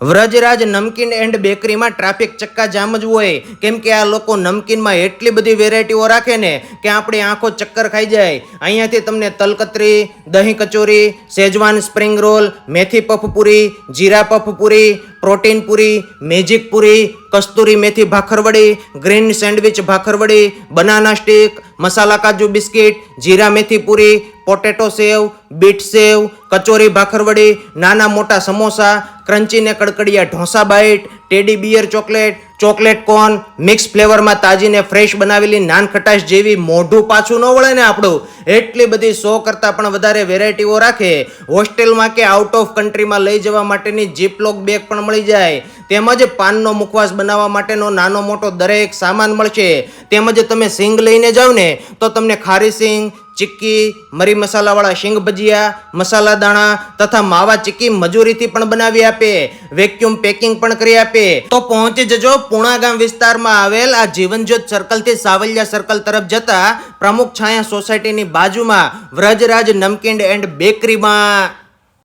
Vrajraj Namkeen and બેકરીમાં traffic ચક્કા જામ જ હોય. કેમ કે આ લોકો નમકીનમાં એટલી બધી વેરાયટીઓ રાખે ને કે આપણી આંખો ચક્કર ખાઈ જાય. અહીંયાથી તમને તલકતરી, દહીં કચોરી, શેજવાન સ્પ્રિંગ રોલ, મેથી પફ પૂરી, જીરા puff puri, protein puri, magic puri, કસ્તુરી મેથી bhakarwadi, green sandwich bhakarwadi, banana stick masala કાજુ બિસ્કિટ, જીરા મેથી પૂરી, પોટેટો સેવ, બીટ સેવ, કચોરી ભાખરવડી, નાના મોટા સમોસા ક્રન્ચી ને કડકડિયા dosa bite teddy bear chocolate chocolate corn, mix ફ્લેવરમાં તાજીને ફ્રેશ બનાવેલી નાન ખટાશ જેવી મોઢું પાછું ન વળે ને આપણું. એટલી બધી સો કરતાં પણ વધારે વેરાયટીઓ રાખે. હોસ્ટેલમાં કે આઉટ ઓફ કન્ટ્રીમાં લઈ જવા માટેની જીપલોક બેગ પણ મળી જાય. તેમજ પાનનો મુખવાસ બનાવવા માટેનો નાનો મોટો દરેક સામાન મળશે. તેમજ તમે સિંગ લઈને જાઓ ને તો તમને ખારી સિંગ ચિક્કી, મરી મસાલાવાળા શીંગ ભજીયા, મસાલા દાણા તથા માવા ચીક્કી મજૂરીથી પણ બનાવી આપે. વેક્યુમ પેકિંગ પણ કરી આપે. તો પહોંચી જજો પુણા ગામ વિસ્તારમાં આવેલ આ જીવનજ્યોત સર્કલથી સાવલિયા સર્કલ તરફ જતા પ્રમુખ છાયા સોસાયટીની બાજુમાં વ્રજરાજ નમકીન એન્ડ બેકરીમાં.